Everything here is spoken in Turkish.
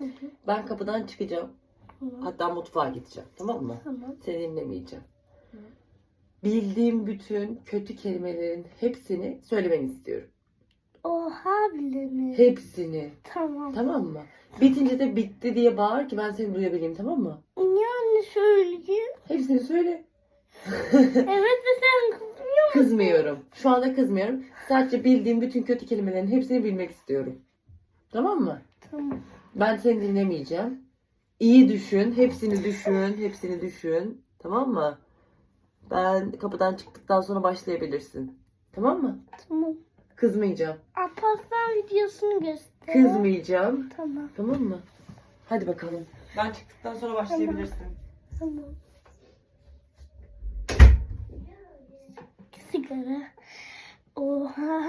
Hı hı. Ben kapıdan çıkacağım. Tamam. Hatta mutfağa gideceğim. Tamam mı? Tamam. Seni dinlemeyeceğim. Hı. Bildiğim bütün kötü kelimelerin hepsini söylemeni istiyorum. Oha bile mi? Hepsini. Tamam. Tamam mı? Bitince de bitti diye bağır ki ben seni duyabileyim tamam mı? Anne söyleyeyim? Hepsini söyle. evet de sen kızmıyor musun? Kızmıyorum. Şu anda kızmıyorum. Sadece bildiğim bütün kötü kelimelerin hepsini bilmek istiyorum. Tamam mı? Tamam. Ben seni dinlemeyeceğim. İyi düşün. Hepsini düşün. Hepsini düşün. Tamam mı? Ben kapıdan çıktıktan sonra başlayabilirsin. Tamam mı? Tamam. Kızmayacağım. Alparslan videosunu göster. Kızmayacağım. Tamam. Tamam mı? Hadi bakalım. Ben çıktıktan sonra başlayabilirsin. Tamam. Sigara. Oha.